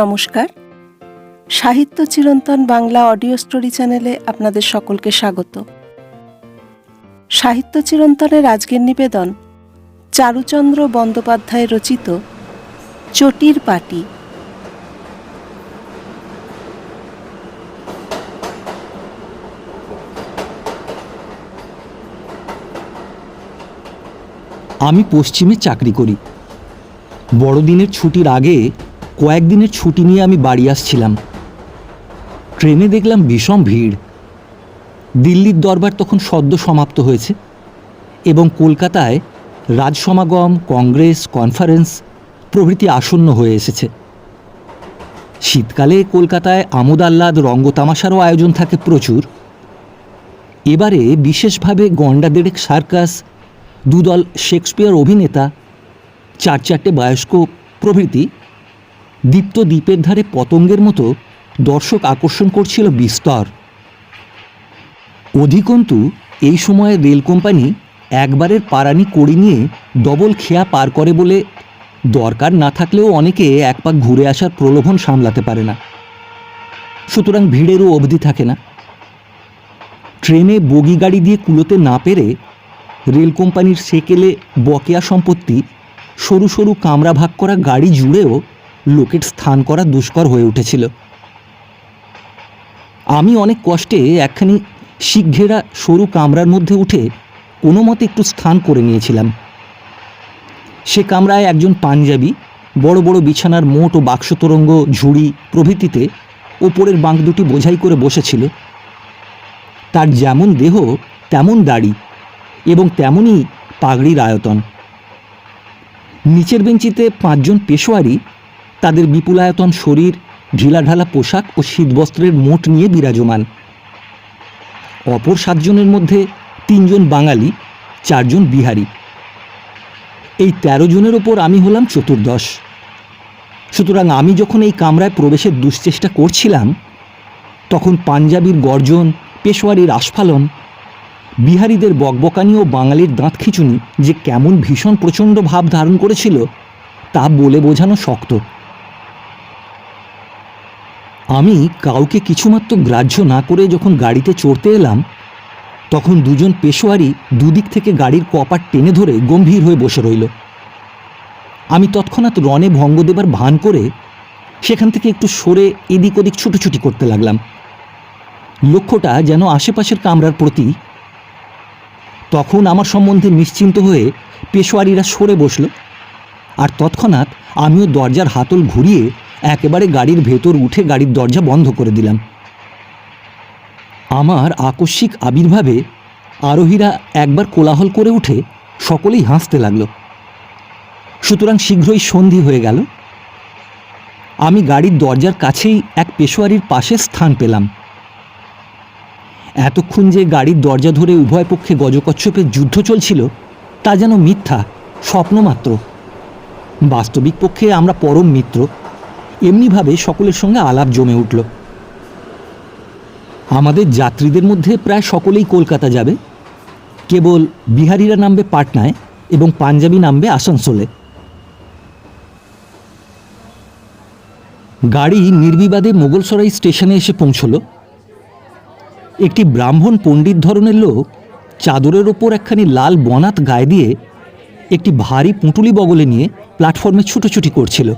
নমস্কার। সাহিত্য চিরন্তন বাংলা অডিও স্টোরি চ্যানেলে আপনাদের সকলকে স্বাগত। সাহিত্য চিরন্তনের আজকের নিবেদন চারুচন্দ্র বন্দ্যোপাধ্যায় রচিত চটির পাটি। আমি পশ্চিমে চাকরি করি। বড়দিনের ছুটির আগে কয়েকদিনের ছুটি নিয়ে আমি বাড়ি আসছিলাম। ট্রেনে দেখলাম ভীষণ ভিড়। দিল্লির দরবার তখন সদ্য সমাপ্ত হয়েছে এবং কলকাতায় রাজসমাগম, কংগ্রেস, কনফারেন্স প্রভৃতি আসন্ন হয়ে এসেছে। শীতকালে কলকাতায় আমোদ আহ্লাদ রঙ্গতামাশারও আয়োজন থাকে প্রচুর। এবারে বিশেষভাবে গন্ডা দেড়েক সার্কাস, দুদল শেক্সপিয়ার অভিনেতা, চার চারটে বায়স্কোপ প্রভৃতি দীপ্ত দ্বীপের ধারে পতঙ্গের মতো দর্শক আকর্ষণ করছিল বিস্তর। অধিকন্তু, এই সময়ে রেল কোম্পানি একবারের পারানি কড়ি নিয়ে ডবল খেয়া পার করে বলে দরকার না থাকলেও অনেকে এক পাক ঘুরে আসার প্রলোভন সামলাতে পারে না। সুতরাং ভিড়েরও অবধি থাকে না। ট্রেনে বগি গাড়ি দিয়ে কুলোতে না পেরে রেল কোম্পানির সেকেলে বকেয়া সম্পত্তি, সরু সরু কামরা ভাগ করা গাড়ি জুড়েও লোকের স্থান করা দুষ্কর হয়ে উঠেছিল। আমি অনেক কষ্টে একখানি শিঘ্রেরা সরু কামরার মধ্যে উঠে কোনো মতে একটু স্থান করে নিয়েছিলাম। সে কামরায় একজন পাঞ্জাবি, বড় বড় বিছানার মোট ও বাক্স তোরঙ্গ, ঝুড়ি প্রভৃতিতে ওপরের বাঁক দুটি বোঝাই করে বসেছিল। তার যেমন দেহ, তেমন দাড়ি এবং তেমনই পাগড়ির আয়তন। নিচের বেঞ্চিতে পাঁচজন পেশোয়ারি তাদের বিপুলায়তন শরীর, ঢিলাঢালা পোশাক ও শীতবস্ত্রের মোট নিয়ে বিরাজমান। অপর সাতজনের মধ্যে তিনজন বাঙালি, চারজন বিহারি। এই তেরো জনের ওপর আমি হলাম চতুর্দশ। সুতরাং আমি যখন এই কামরায় প্রবেশের দুশ্চেষ্টা করছিলাম, তখন পাঞ্জাবির গর্জন পেশোয়ারির আস্ফালন, বিহারিদের বকবকানি ও বাঙালির দাঁত খিচুনি যে কেমন ভীষণ প্রচণ্ড ভাব ধারণ করেছিল, তা বলে বোঝানো শক্ত। আমি কাউকে কিছুমাত্র গ্রাহ্য না করে যখন গাড়িতে চড়তে এলাম, তখন দুজন পেশোয়ারি দুদিক থেকে গাড়ির কপার টেনে ধরে গম্ভীর হয়ে বসে রইল। আমি তৎক্ষণাৎ রনে ভঙ্গ দেবার ভান করে সেখান থেকে একটু সরে এদিক ওদিক ছুটোছুটি করতে লাগলাম। লক্ষ্যটা যেন আশেপাশের কামরার প্রতি তখন আমার সম্বন্ধে নিশ্চিন্ত হয়ে পেশোয়ারিরা সরে বসল। আর তৎক্ষণাৎ আমিও দরজার হাতল ঘুরিয়ে একেবারে গাড়ির ভেতর উঠে গাড়ির দরজা বন্ধ করে দিলাম। আমার আকস্মিক আবির্ভাবে আরোহীরা একবার কোলাহল করে উঠে সকলেই হাসতে লাগল। সুতরাং শীঘ্রই সন্ধি হয়ে গেল। আমি গাড়ির দরজার কাছেই এক পেশোয়ারির পাশে স্থান পেলাম। এতক্ষণ যে গাড়ির দরজা ধরে উভয় পক্ষে গজকচ্ছপের যুদ্ধ চলছিল, তা যেন মিথ্যা, স্বপ্নমাত্র। বাস্তবিক পক্ষে আমরা পরম মিত্র। এমনিভাবে সকলের সঙ্গে আলাপ জমে উঠল। আমাদের যাত্রীদের মধ্যে প্রায় সকলেই কলকাতা যাবে। কেবল বিহারিরা নামবে পাটনায় এবং পাঞ্জাবি নামবে আসানসোলে। গাড়ি নির্বিবাদে মোগলসরাই স্টেশনে এসে পৌঁছলো। একটি ব্রাহ্মণ পণ্ডিত ধরনের লোক চাদরের ওপর একখানি লাল বনাত গায়ে দিয়ে একটি ভারী পুঁটুলি বগলে নিয়ে প্ল্যাটফর্মে ছুটোছুটি করছিল।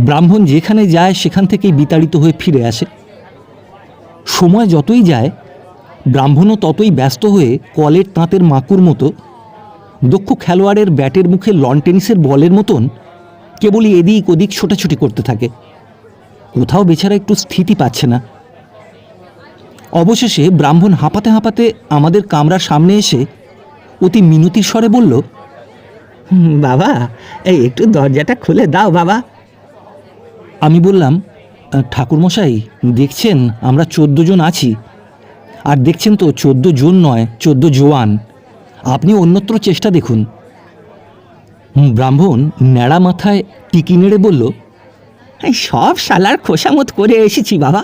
ব্রাহ্মণ যেখানে যায়, সেখান থেকেই বিতাড়িত হয়ে ফিরে আসে। সময় যতই যায়, ব্রাহ্মণও ততই ব্যস্ত হয়ে কলের তাঁতের মাকুর মতো, দক্ষ খেলোয়াড়ের ব্যাটের মুখে লন টেনিসের বলের মতন কেবলই এদিক ওদিক ছোটাছুটি করতে থাকে। কোথাও বেচারা একটু স্থিতি পাচ্ছে না। অবশেষে ব্রাহ্মণ হাঁপাতে হাঁপাতে আমাদের কামরার সামনে এসে অতি মিনতির স্বরে বলল বাবা, এই একটু দরজাটা খুলে দাও, বাবা। আমি বললাম ঠাকুরমশাই, দেখছেন, আমরা চোদ্দ জন আছি। আর দেখছেন তো, চোদ্দ জন নয়, চোদ্দ জোয়ান। আপনি অন্যত্র চেষ্টা দেখুন। ব্রাহ্মণ ন্যাড়া মাথায় টিকি নেড়ে বলল সব শালার খোসামত করে এসেছি বাবা।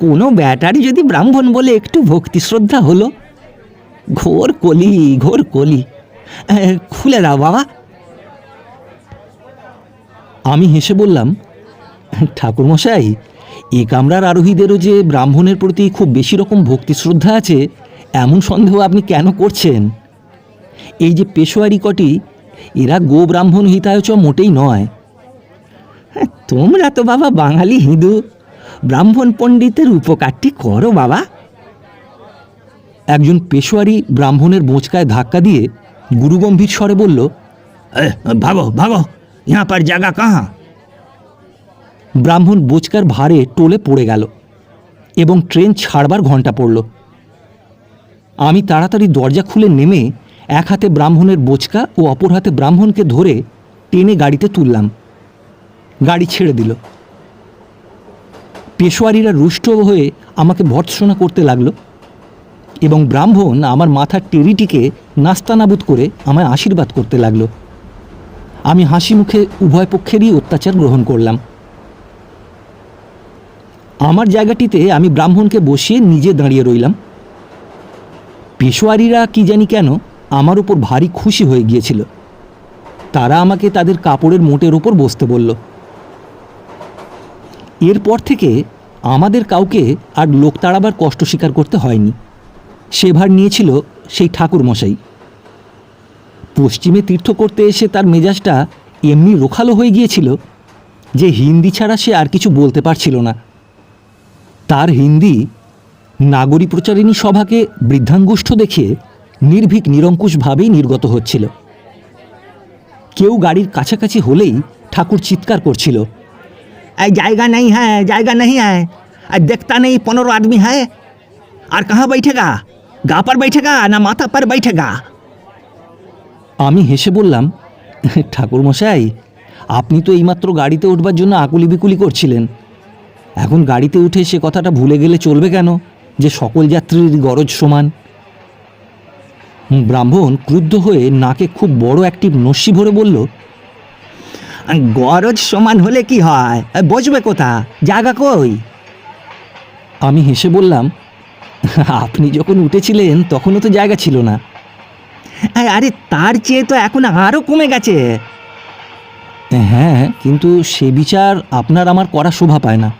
কোনো ব্যাটারি যদি ব্রাহ্মণ বলে একটু ভক্তি শ্রদ্ধা হলো। ঘোর কলি ঘোর কলি। খুলে দাও বাবা। আমি হেসে বললাম ঠাকুরমশাই এ কামরার আরোহীদেরও যে ব্রাহ্মণের প্রতি খুব বেশি রকম ভক্তি শ্রদ্ধা আছে এমন সন্দেহ আপনি কেন করছেন? এই যে পেশোয়ারি কটি এরা গো ব্রাহ্মণ হিতায়চ মোটেই নয়। হ্যাঁ, তোমরা তো বাবা বাঙালি হিন্দু ব্রাহ্মণ পণ্ডিতের উপকারটি করো বাবা। একজন পেশোয়ারি ব্রাহ্মণের বোঁচকায় ধাক্কা দিয়ে গুরুগম্ভীর স্বরে বলল "এ, ভাগো ভাগো ইহা পার জায়গা কাহা? ব্রাহ্মণ বোচকার ভারে টোলে পড়ে গেল এবং ট্রেন ছাড়বার ঘণ্টা পড়ল। আমি তাড়াতাড়ি দরজা খুলে নেমে এক হাতে ব্রাহ্মণের বোচকা ও অপর হাতে ব্রাহ্মণকে ধরে টেনে গাড়িতে তুললাম। গাড়ি ছেড়ে দিল। পেশোয়ারিরা রুষ্ট হয়ে আমাকে ভর্ৎসনা করতে লাগল এবং ব্রাহ্মণ আমার মাথার টেরিটিকে নাস্তানাবুদ করে আমায় আশীর্বাদ করতে লাগল। আমি হাসি মুখে উভয় পক্ষেরই অত্যাচার গ্রহণ করলাম। আমার জায়গাটিতে আমি ব্রাহ্মণকে বসিয়ে নিজে দাঁড়িয়ে রইলাম। পেশোয়ারিরা কি জানি কেন আমার উপর ভারী খুশি হয়ে গিয়েছিল। তারা আমাকে তাদের কাপড়ের মোটের ওপর বসতে বলল। এরপর থেকে আমাদের কাউকে আর লোক তাড়াবার কষ্ট স্বীকার করতে হয়নি। সে ভার নিয়েছিল সেই ঠাকুর মশাই পশ্চিমে তীর্থ করতে এসে তার মেজাজটা এমনি রোখালো হয়ে গিয়েছিল যে হিন্দি ছাড়া সে আর কিছু বলতে পারছিল না। তার হিন্দি নাগরী প্রচারিণী সভাকে বৃদ্ধাঙ্গুষ্ঠ দেখে নির্ভীক নিরঙ্কুশভাবেই নির্গত হচ্ছিল। কেউ গাড়ির কাছাকাছি হলেই ঠাকুর চিৎকার করছিল। এই জায়গা নেই হ্যাঁ জায়গা নেই হ্যাঁ আর দেখতা নেই পনেরো আদমি হ্যাঁ আর কাহা বৈঠেগা গা? পার বৈঠেগা না মাথা পার বৈঠেগা আমি হেসে বললাম, ঠাকুরমশাই, আপনি তো এইমাত্র গাড়িতে উঠবার জন্য আকুলি বিকুলি করছিলেন। এখন গাড়িতে উঠে সে কথাটা ভুলে গেলে চলবে কেন? যে সকল যাত্রীর গরজ সমান। ব্রাহ্মণ ক্রুদ্ধ হয়ে নাকে খুব বড় একটি নস্যি ভরে বলল গরজ সমান হলে কি হয়? বসবে কোথা? জায়গা কই? আমি হেসে বললাম, আপনি যখন উঠেছিলেন তখনও তো জায়গা ছিল না। আরে তার চেয়ে তো এখন আরও কমে গেছে। হ্যাঁ কিন্তু সে বিচার আপনার আমার করা শোভা পায় না।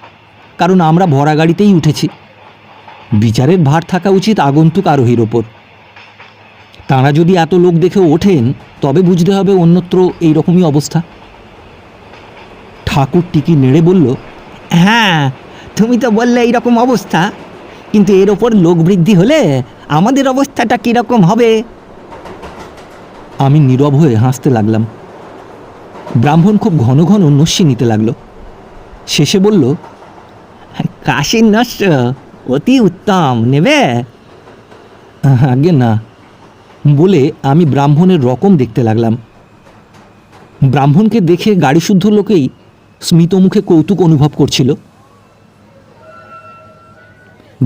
কারণ আমরা ভরা গাড়িতেই উঠেছি। বিচারের ভার থাকা উচিত আগন্তুক আরোহীর ওপর। তাঁরা যদি এত লোক দেখে ওঠেন, তবে বুঝতে হবে অন্যত্র এই রকমই অবস্থা। ঠাকুর টিকি নেড়ে বলল হ্যাঁ তুমি তো বললে এইরকম অবস্থা। কিন্তু এর ওপর লোক বৃদ্ধি হলে আমাদের অবস্থাটা কীরকম হবে? আমি নীরব হয়ে হাসতে লাগলাম। ব্রাহ্মণ খুব ঘন ঘন নস্যি নিতে লাগল। শেষে বলল কাশির নস্য অতি উত্তম নেবে আগে না। বলে আমি ব্রাহ্মণের রকম দেখতে লাগলাম। ব্রাহ্মণকে দেখে গাড়ি শুদ্ধ লোকেই স্মিত মুখে কৌতুক অনুভব করছিল।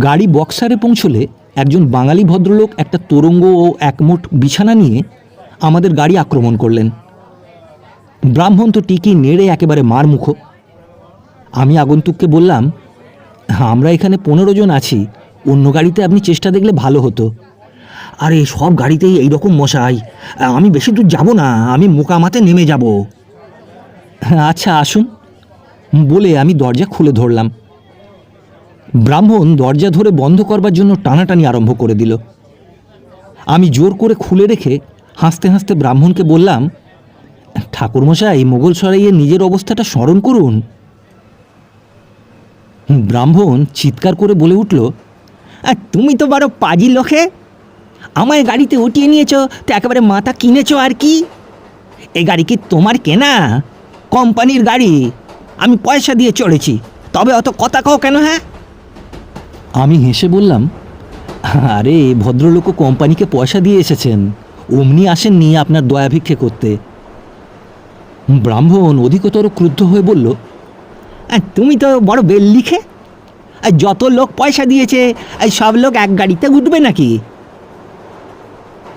গাড়ি বক্সারে পৌঁছলে একজন বাঙালি ভদ্রলোক একটা তোরঙ্গ ও একমোট বিছানা নিয়ে আমাদের গাড়ি আক্রমণ করলেন। ব্রাহ্মণ তো টিকি নেড়ে একেবারে মারমুখো। আমি আগন্তুককে বললাম আমরা এখানে পনেরো জন আছি। অন্য গাড়িতে আপনি চেষ্টা দেখলে ভালো হতো। আরে, সব গাড়িতেই এই রকম মশাই আমি বেশি দূর যাব না, আমি মোকামাতে নেমে যাব। আচ্ছা আসুন। বলে আমি দরজা খুলে ধরলাম। ব্রাহ্মণ দরজা ধরে বন্ধ করবার জন্য টানাটানি আরম্ভ করে দিল। আমি জোর করে খুলে রেখে হাসতে হাসতে ব্রাহ্মণকে বললাম, ঠাকুরমশাই, মোগল সরাইয়ের নিজের অবস্থাটা স্মরণ করুন। ব্রাহ্মণ চিৎকার করে বলে উঠল, আর তুমি তো বারো পাজি লোকে। আমায় গাড়িতে উঠিয়ে নিয়েছো, তো একেবারে মাথা কিনেছো আর কি? এ গাড়ি কি তোমার কেনা? কোম্পানির গাড়ি। আমি পয়সা দিয়ে চড়েছি, তবে অত কথা কও কেন হ্যাঁ? আমি হেসে বললাম, আরে ভদ্রলোকও কোম্পানিকে পয়সা দিয়ে এসেছেন। অমনি আসেননি আপনার দয়া ভিক্ষে করতে। ব্রাহ্মণ অধিকতর ক্রুদ্ধ হয়ে বলল "আর তুমি তো বড় বেল লিখে আর যত লোক পয়সা দিয়েছে এই সব লোক এক গাড়িতে উঠবে নাকি?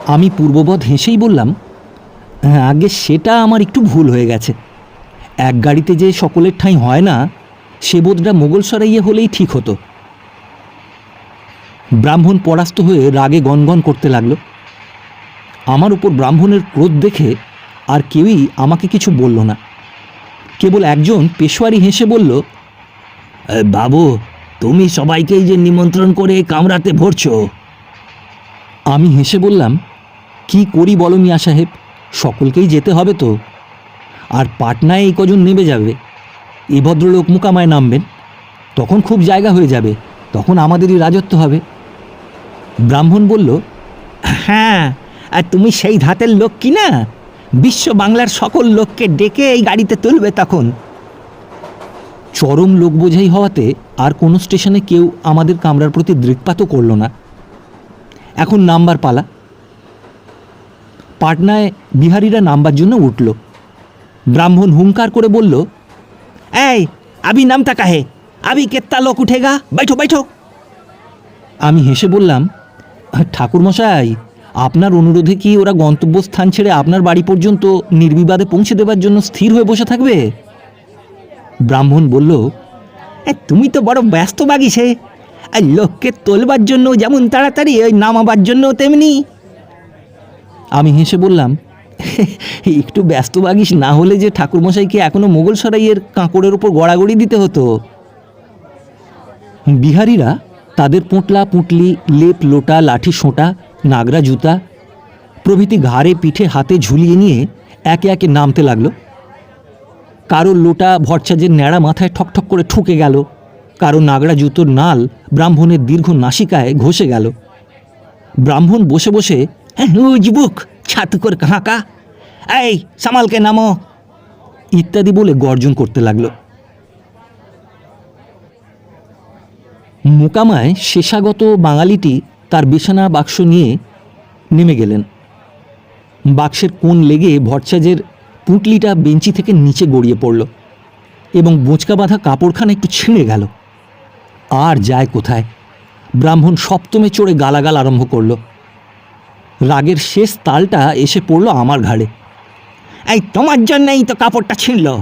আমি পূর্ববৎ হেসেই বললাম "হ্যাঁ, আগে সেটা আমার একটু ভুল হয়ে গেছে। এক গাড়িতে যে সকলের ঠাঁই হয় না সে বোধটা মোগল সরাইয়ে হলেই ঠিক হতো। ব্রাহ্মণ পরাস্ত হয়ে রাগে গনগন করতে লাগল। আমার উপর ব্রাহ্মণের ক্রোধ দেখে আর কেউই আমাকে কিছু বলল না। কেবল একজন পেশোয়ারি হেসে বলল বাবু, তুমি সবাইকেই যে নিমন্ত্রণ করে কামরাতে ভরছো? আমি হেসে বললাম, কি করি বলো মিয়া সাহেব, সকলকেই যেতে হবে তো। আর পাটনায় এই কজন নেমে যাবে। এই ভদ্রলোক মুকামায় নামবেন। তখন খুব জায়গা হয়ে যাবে, তখন আমাদেরই রাজত্ব হবে। ব্রাহ্মণ বলল হ্যাঁ আর তুমি সেই ধাতের লোক কি না? বিশ্ব বাংলার সকল লোককে ডেকে এই গাড়িতে তুলবে তখন। চরম লোক বোঝাই হওয়াতে আর কোনো স্টেশনে কেউ আমাদের কামরার প্রতি দৃকপাতও করল না। এখন নাম্বার পালা। পাটনায় বিহারিরা নাম্বার জন্য উঠল। ব্রাহ্মণ হুঙ্কার করে বলল, এই, আবি নামটা কাহে? আবি কেত্তা লোক উঠে গা বাইঠো বাইঠো। আমি হেসে বললাম, ঠাকুরমশাই আপনার অনুরোধে কি ওরা গন্তব্যস্থান ছেড়ে আপনার বাড়ি পর্যন্ত নির্বিবাদে পৌঁছে দেবার জন্য স্থির হয়ে বসে থাকবে? ব্রাহ্মণ বলল "এ, তুমি তো বড় ব্যস্ত বাগিছে। আর লোককে তোলবার জন্য যেমন তাড়াতাড়ি ওই নামাবার জন্য তেমনি। আমি হেসে বললাম একটু ব্যস্ত বাগিস না হলে যে ঠাকুরমশাইকে এখনও মোগল সরাইয়ের কাঁকড়ের ওপর গড়াগড়ি দিতে হতো। বিহারিরা তাদের পোঁটলা পুঁটলি লেপ লোটা লাঠি সোঁটা নাগরা জুতা প্রভৃতি ঘাড়ে পিঠে হাতে ঝুলিয়ে নিয়ে একে একে নামতে লাগল। কারও লোটা ভরছাজের ন্যাড়া মাথায় ঠকঠক করে ঠুকে গেল কারও নাগরা জুতোর নাল ব্রাহ্মণের দীর্ঘ নাসিকায় ঘষে গেল। ব্রাহ্মণ বসে বসে "হ্যাঁ, উজবুক ছাতুকর কাহাকা এই সামালকে নামো! ইত্যাদি বলে গর্জন করতে লাগল। মোকামায় শেষাগত বাঙালিটি তার বিছানা বাক্স নিয়ে নেমে গেলেন। বাক্সের কোণ লেগে ভরছাজের পুঁটলিটা বেঞ্চি থেকে নিচে গড়িয়ে পড়ল এবং বোঁচকা বাঁধা কাপড়খানা একটু ছিঁড়ে গেল। আর যায় কোথায়? ব্রাহ্মণ সপ্তমে চড়ে গালাগাল আরম্ভ করল। রাগের শেষ তালটা এসে পড়ল আমার ঘাড়ে। এই, তোমার জন্যই তো কাপড়টা ছিঁড়ল।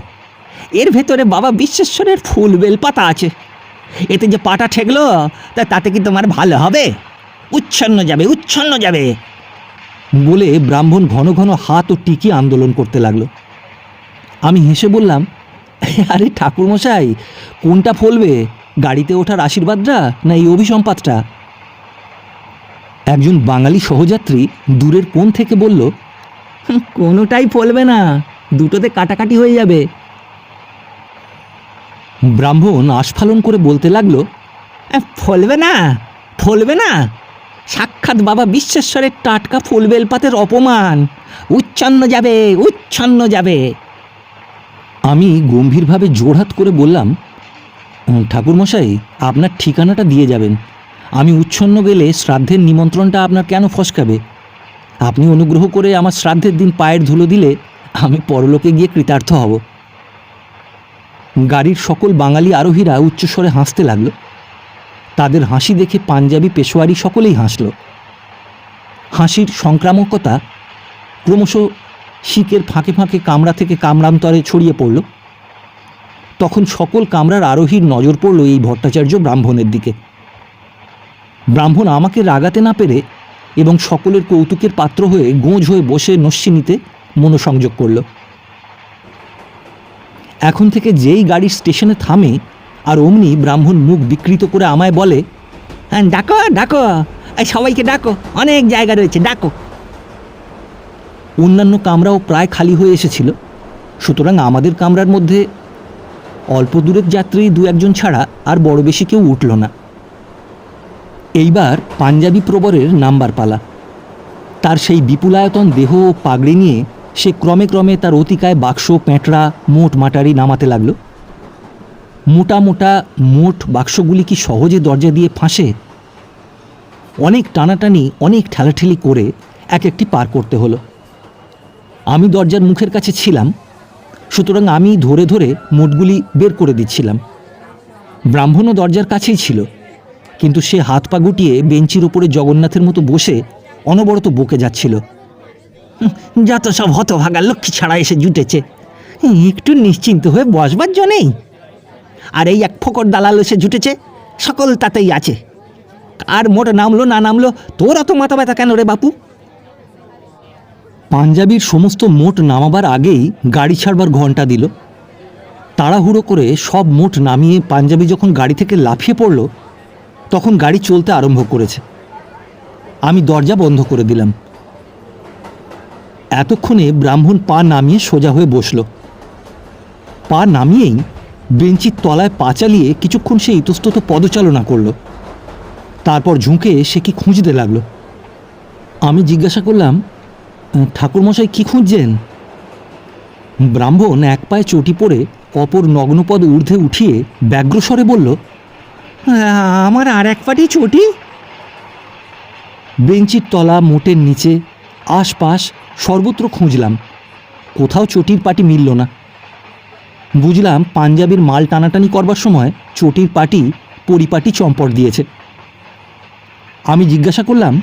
এর ভেতরে বাবা বিশ্বেশ্বরের ফুল বেল পাতা আছে। এতে যে পাটা ঠেকলো, তা তাতে কি তোমার ভালো হবে? উচ্ছন্ন যাবে উচ্ছন্ন যাবে। বলে ব্রাহ্মণ ঘন ঘন হাত ও টিকি আন্দোলন করতে লাগল। আমি হেসে বললাম আরে ঠাকুরমশাই কোনটা ফলবে? গাড়িতে ওঠার আশীর্বাদটা না এই অভিসম্পাদটা একজন বাঙালি সহযাত্রী দূরের কোণ থেকে বলল কোনোটাই ফলবে না দুটোতে কাটাকাটি হয়ে যাবে। ব্রাহ্মণ আস্ফালন করে বলতে লাগল "এ, ফলবে না ফলবে না সাক্ষাৎ বাবা বিশ্বেশ্বরের টাটকা ফুল বেলপাতের অপমান। উচ্ছন্ন যাবে উচ্ছন্ন যাবে। আমি গম্ভীরভাবে জোড়হাত করে বললাম "উম, ঠাকুরমশাই আপনার ঠিকানাটা দিয়ে যাবেন। আমি উচ্ছন্ন গেলে শ্রাদ্ধের নিমন্ত্রণটা আপনার কেন ফসকাবে? আপনি অনুগ্রহ করে আমার শ্রাদ্ধের দিন পায়ের ধুলো দিলে আমি পরলোকে গিয়ে কৃতার্থ হব। গাড়ির সকল বাঙালি আরোহীরা উচ্চস্বরে হাসতে লাগল। তাদের হাসি দেখে পাঞ্জাবি পেশোয়ারি সকলেই হাসল। হাসির সংক্রামকতা ক্রমশ শিকের ফাঁকে ফাঁকে কামরা থেকে কামরান্তরে ছড়িয়ে পড়ল। তখন সকল কামরার আরোহীর নজর পড়ল এই ভট্টাচার্য ব্রাহ্মণের দিকে। ব্রাহ্মণ আমাকে রাগাতে না পেরে এবং সকলের কৌতুকের পাত্র হয়ে গোঁজ হয়ে বসে নস্যিনীতে মনোসংযোগ করল। এখন থেকে যেই গাড়ি স্টেশনে থামে আর অমনি ব্রাহ্মণ মুখ বিকৃত করে আমায় বলে হ্যাঁ ডাকো ডাকো। এই সবাইকে ডাকো, অনেক জায়গা রয়েছে, ডাকো। অন্যান্য কামরাও প্রায় খালি হয়ে এসেছিল। সুতরাং আমাদের কামরার মধ্যে অল্প দূরের যাত্রী দু একজন ছাড়া আর বড় বেশি কেউ উঠল না। এইবার পাঞ্জাবি প্রবরের নাম্বার পালা। তার সেই বিপুলায়তন দেহ ও পাগড়ি নিয়ে সে ক্রমে ক্রমে তার অতিকায় বাক্স পেঁটরা মোট মাটারি নামাতে লাগল। মোটা মোটা মোট বাক্সগুলি কি সহজে দরজা দিয়ে ফাঁসে? অনেক টানাটানি, অনেক ঠেলাঠেলি করে এক একটি পার করতে হলো। আমি দরজার মুখের কাছে ছিলাম, সুতরাং আমি ধরে ধরে মোটগুলি বের করে দিচ্ছিলাম। ব্রাহ্মণও দরজার কাছেই ছিল, কিন্তু সে হাত পা গুটিয়ে বেঞ্চির ওপরে জগন্নাথের মতো বসে অনবরত বকে যাচ্ছিল। যত সব হতভাগা, লক্ষ্মী ছাড়া এসে জুটেছে। একটু নিশ্চিন্ত হয়ে বসবার জন্যেই আর এই এক ফকর দালাল এসে জুটেছে, সকল তাতেই আছে। আর মোট নামলো, না নামলো, তোর অত মাথা ব্যথা কেন রে বাপু? পাঞ্জাবির সমস্ত মোট নামাবার আগেই গাড়ি ছাড়বার ঘণ্টা দিল। তাড়াহুড়ো করে সব মোট নামিয়ে পাঞ্জাবি যখন গাড়ি থেকে লাফিয়ে পড়ল, তখন গাড়ি চলতে আরম্ভ করেছে। আমি দরজা বন্ধ করে দিলাম। এতক্ষণে ব্রাহ্মণ পা নামিয়ে সোজা হয়ে বসল। পা নামিয়েই বেঞ্চির তলায় পা চালিয়ে কিছুক্ষণ সে ইতস্তত পদচালনা করল। তারপর ঝুঁকে সে কি খুঁজতে লাগল? আমি জিজ্ঞাসা করলাম ঠাকুরমশাই কি খুঁজছেন? ব্রাহ্মণ এক পায়ে চটি পড়ে অপর নগ্নপদ ঊর্ধ্বে উঠিয়ে ব্যগ্রস্বরে বলল আমার আর এক পাটি চটি? বেঞ্চির তলা মোটের নিচে, আশপাশ সর্বত্র খুঁজলাম। কোথাও চটির পাটি মিলল না। বুঝলাম পাঞ্জাবের মাল টানাটানি করবার সময় চটির পাটি, পরিপাটি চম্পট দিয়েছে। আমি জিজ্ঞাসা করলাম,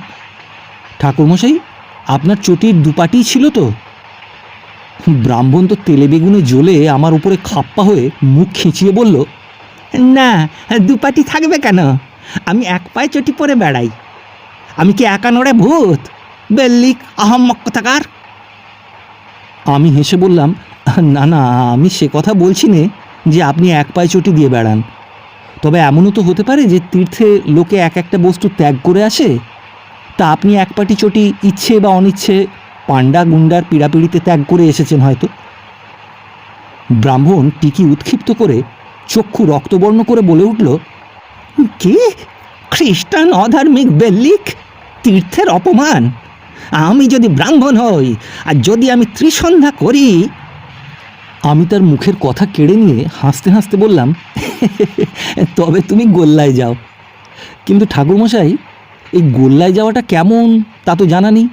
ঠাকুরমশাই, আপনার চটির দুপাটিই ছিল তো? ব্রাহ্মণ তো তেলে বেগুনে জ্বলে আমার উপরে খাপ্পা হয়ে মুখ খিঁচিয়ে বলল, না, দুপাটি থাকবে কেন? আমি এক পায়ে চটি পরে বেড়াই। আমি কি একা নড়ে ভূত? বেল্লিক, আহম্মক থাকার আমি হেসে বললাম না না, আমি সে কথা বলছি নে যে আপনি এক পায়ে চটি দিয়ে বেড়ান। তবে এমনও তো হতে পারে যে তীর্থে লোকে এক একটা বস্তু ত্যাগ করে আসে। তা আপনি এক পাটি চটি ইচ্ছে বা অনিচ্ছে পাণ্ডা গুন্ডার পীড়াপিড়িতে ত্যাগ করে এসেছেন হয়তো। ব্রাহ্মণ টিকি উৎক্ষিপ্ত করে চক্ষু রক্তবর্ণ করে বলে উঠল, কি? খ্রিস্টান অধার্মিক বেল্লিক? তীর্থের অপমান। আমি যদি ব্রাহ্মণ হই আর যদি আমি ত্রিসন্ধ্যা করি আমি তার মুখের কথা কেড়ে নিয়ে হাসতে হাসতে বললাম, তবে তুমি গোল্লায় যাও। কিন্তু ঠাকুরমশাই, এই গোল্লায় যাওয়াটা কেমন তা তো জানা নেই।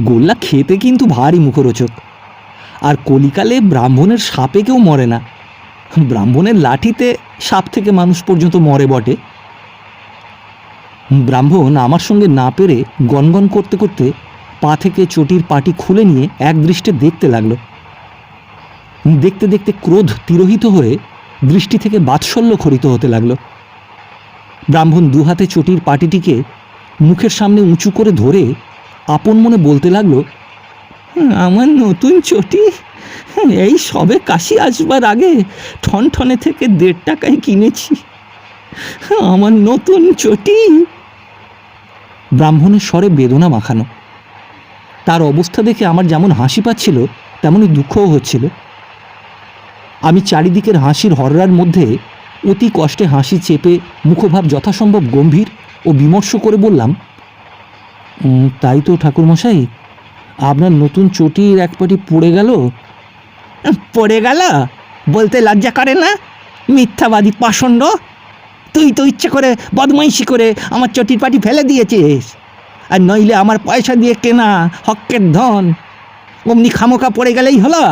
গোল্লা খেতে কিন্তু ভারী মুখরোচক। আর কলিকালে ব্রাহ্মণের সাপে কেউ মরে না। ব্রাহ্মণের লাঠিতে সাপ থেকে মানুষ পর্যন্ত মরে বটে। ব্রাহ্মণ আমার সঙ্গে না পেরে গনগন করতে করতে পা থেকে চটির পাটি খুলে নিয়ে এক দৃষ্টে দেখতে লাগল। দেখতে দেখতে ক্রোধ তিরোহিত হয়ে দৃষ্টি থেকে বাৎসল্য খরিত হতে লাগল। ব্রাহ্মণ দুহাতে চটির পাটিটিকে মুখের সামনে উঁচু করে ধরে আপন মনে বলতে লাগল আমার নতুন চটি এই সবে কাশি আসবার আগে ঠনঠনে থেকে দেড় টাকায় কিনেছি। আমার নতুন চটি। ব্রাহ্মণের স্বরে বেদনা মাখানো। তার অবস্থা দেখে আমার যেমন হাসি পাচ্ছিল তেমনই দুঃখও হচ্ছিল। আমি চারিদিকের হাসির হররার মধ্যে অতি কষ্টে হাসি চেপে মুখভাব যথাসম্ভব গম্ভীর ও বিমর্ষ করে বললাম তাই তো ঠাকুরমশাই, আপনার নতুন চটির এক পাটি পড়ে গেল? পড়ে গেল? বলতে লজ্জা করে না? মিথ্যাবাদী পাষণ্ড? তুই তো ইচ্ছে করে বদমাইশি করে আমার চটির পাটি ফেলে দিয়েছিস। আর নইলে আমার পয়সা দিয়ে কেনা হকের ধন। অমনি খামোকা পড়ে গেলেই হলো?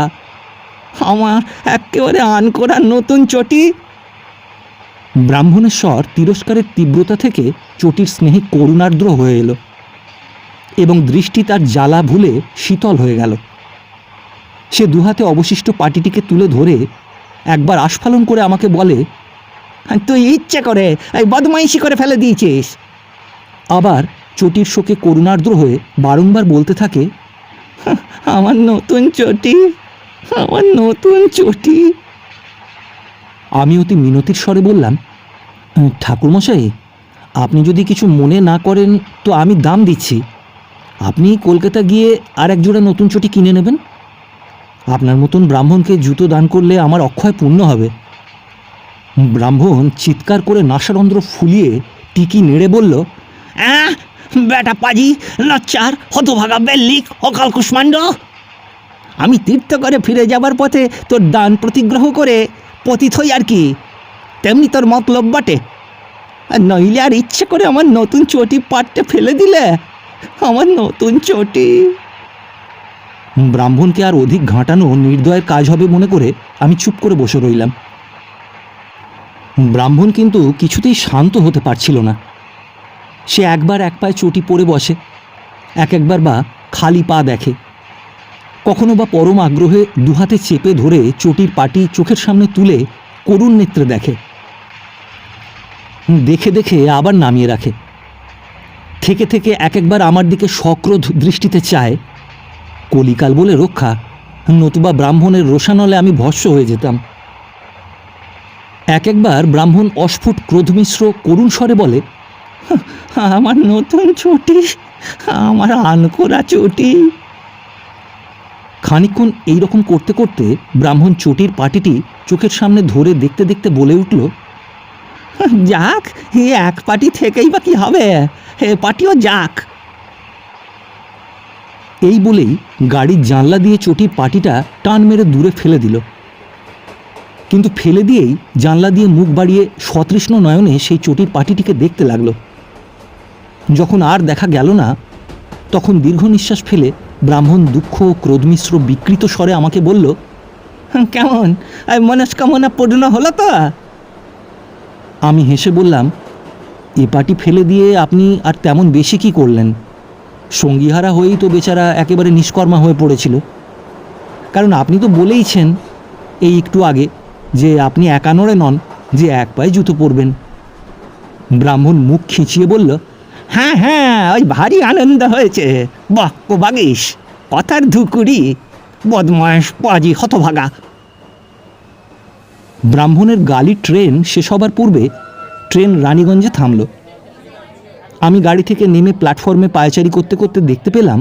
আমার একেবারে আন করা নতুন চটি। ব্রাহ্মণের স্বর তিরস্কারের তীব্রতা থেকে চটির স্নেহে করুণার্দ্র হয়ে এলো এবং দৃষ্টি তার জ্বালা ভুলে শীতল হয়ে গেল। সে দুহাতে অবশিষ্ট পাটিটিকে তুলে ধরে একবার আস্ফালন করে আমাকে বলে, তুই ইচ্ছে করে এই বদমাইশি করে ফেলে দিয়েছিস। আবার চটির শোকে করুণার্দ্র হয়ে বারংবার বলতে থাকে আমার নতুন চটি। আমার নতুন চটি। আমি অতি মিনতির স্বরে বললাম ঠাকুরমশাই আপনি যদি কিছু মনে না করেন তো আমি দাম দিচ্ছি। আপনি কলকাতা গিয়ে আর এক জোড়া নতুন চটি কিনে নেবেন। আপনার মতন ব্রাহ্মণকে জুতো দান করলে আমার অক্ষয় পূর্ণ হবে। ব্রাহ্মণ চিৎকার করে নাসারন্ধ্র ফুলিয়ে টিকি নেড়ে বলল "আহ, বেটা পাজি লচ্চার হতভাগা বেল্লিক অকাল কুষ্মাণ্ড আমি তীর্থ করে ফিরে যাবার পথে তোর দান প্রতিগ্রহ করে পতিত হই আর কি। তেমনি তোর মতলব বটে। আর নইলে আর ইচ্ছে করে আমার নতুন চটি পাটতে ফেলে দিলে। আমার নতুন চটি। ব্রাহ্মণকে আর অধিক ঘাঁটানো নির্দয়ের কাজ হবে মনে করে আমি চুপ করে বসে রইলাম। ব্রাহ্মণ কিন্তু কিছুতেই শান্ত হতে পারছিল না। সে একবার এক পায়ে চটি পরে বসে, এক একবার বা খালি পা দেখে। কখনো বা পরম আগ্রহে দুহাতে চেপে ধরে চটির পাটি চোখের সামনে তুলে করুণ নেত্রে দেখে। দেখে দেখে আবার নামিয়ে রাখে। থেকে থেকে এক একবার আমার দিকে সক্রোধ দৃষ্টিতে চায়। কলিকাল বলে রক্ষা, নতুবা ব্রাহ্মণের রোষানলে আমি ভস্য হয়ে যেতাম। এক একবার ব্রাহ্মণ অস্ফুট ক্রোধমিশ্র করুণ স্বরে বলে আমার নতুন চটি, আমার আনকোরা চটি। খানিকক্ষণ এইরকম করতে করতে ব্রাহ্মণ চটির পাটিটি চোখের সামনে ধরে দেখতে দেখতে বলে উঠল, যাক হে এক পাটি থেকেই বা কি হবে? হে পাটিও যাক। এই বলেই গাড়ির জানলা দিয়ে চটির পাটিটা টান মেরে দূরে ফেলে দিল। কিন্তু ফেলে দিয়েই জানলা দিয়ে মুখ বাড়িয়ে সতৃষ্ণ নয়নে সেই চটির পাটিটিকে দেখতে লাগল। যখন আর দেখা গেল না, তখন দীর্ঘ নিঃশ্বাস ফেলে ব্রাহ্মণ দুঃখ ও ক্রোধমিশ্র বিকৃত স্বরে আমাকে বলল "হুম, কেমন আর মনস্কামনা পূর্ণ হলো তো? আমি হেসে বললাম এ পাটি ফেলে দিয়ে আপনি আর তেমন বেশি কি করলেন? সঙ্গীহারা হয়েই তো বেচারা একেবারে নিষ্কর্মা হয়ে পড়েছিল। কারণ আপনি তো বলেইছেন এই একটু আগে যে আপনি একানরে নন যে এক পায়ে জুতো পরবেন। ব্রাহ্মণ মুখ খিঁচিয়ে বলল হ্যাঁ হ্যাঁ ওই ভারী আনন্দ হয়েছে। বাহ বাগিস, কথার ধুকুরি বদমাস পাজি, হতভাগা। ব্রাহ্মণের গালি ট্রেন শেষ হবার পূর্বে ট্রেন রানীগঞ্জে থামল। আমি গাড়ি থেকে নেমে প্ল্যাটফর্মে পায়চারি করতে করতে দেখতে পেলাম,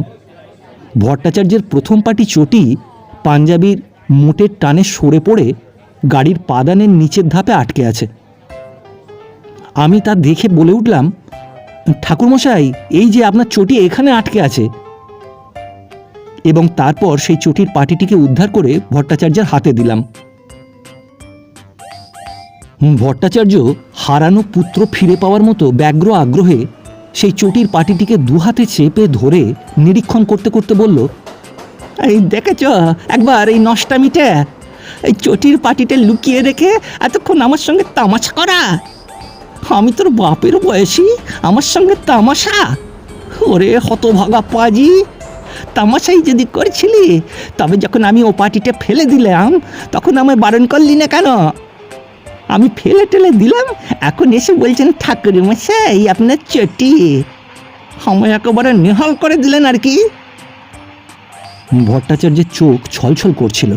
ভট্টাচার্যের প্রথম পাটি চটি পাঞ্জাবির মোটের টানে সরে পড়ে গাড়ির পাদানের নিচের ধাপে আটকে আছে। আমি তা দেখে বলে উঠলাম ঠাকুরমশাই, এই যে আপনার চটি এখানে আটকে আছে। এবং তারপর সেই চটির পাটিটিকে উদ্ধার করে ভট্টাচার্যের হাতে দিলাম। ভট্টাচার্য হারানো পুত্র ফিরে পাওয়ার মতো ব্যগ্র আগ্রহে সেই চটির পাটিটিকে দুহাতে চেপে ধরে নিরীক্ষণ করতে করতে বলল, এই দেখেছ, একবার এই নষ্টামিটা, এই চটির পাটিটা লুকিয়ে রেখে এতক্ষণ আমার সঙ্গে তামাশা করা। আমি তোর বাপের বয়সী? আমার সঙ্গে তামাশা? ওরে হতভাগা পাজি। তামাশাই যদি করছিলি, তবে যখন আমি ও পাটিটা ফেলে দিলাম, তখন আমায় বারণ করলি না কেন? আমি ফেলে টেলে দিলাম, এখন এসে বলছেন ঠাকুর মশাই আপনার চটি। আমায় একেবারে নেহাল করে দিলেন আর কি। ভট্টাচার্যের চোখ ছলছল করছিল।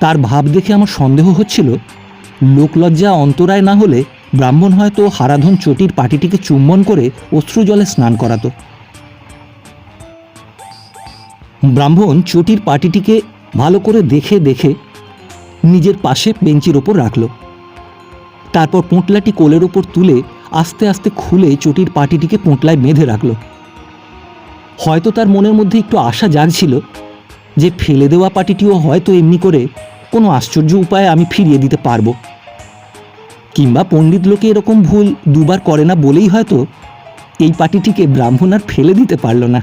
তার ভাব দেখে আমার সন্দেহ হচ্ছিল, লোকলজ্জা অন্তরায় না হলে ব্রাহ্মণ হয়তো হারাধন চটির পাটিটিকে চুম্বন করে অশ্রু জলে স্নান করাতো। ব্রাহ্মণ চটির পাটিটিকে ভালো করে দেখে দেখে নিজের পাশে বেঞ্চির ওপর রাখল। তারপর পোঁটলাটি কোলের ওপর তুলে আস্তে আস্তে খুলে চটির পাটিটিকে পোঁটলায় বেঁধে রাখল। হয়তো তার মনের মধ্যে একটু আশা জাগছিল যে ফেলে দেওয়া পাটিটিও হয়তো এমনি করে কোনো আশ্চর্য উপায়ে আমি ফিরিয়ে দিতে পারব। কিংবা পণ্ডিত লোকে এরকম ভুল দুবার করে না বলেই হয়তো এই পাটিটিকে ব্রাহ্মণ আর ফেলে দিতে পারল না।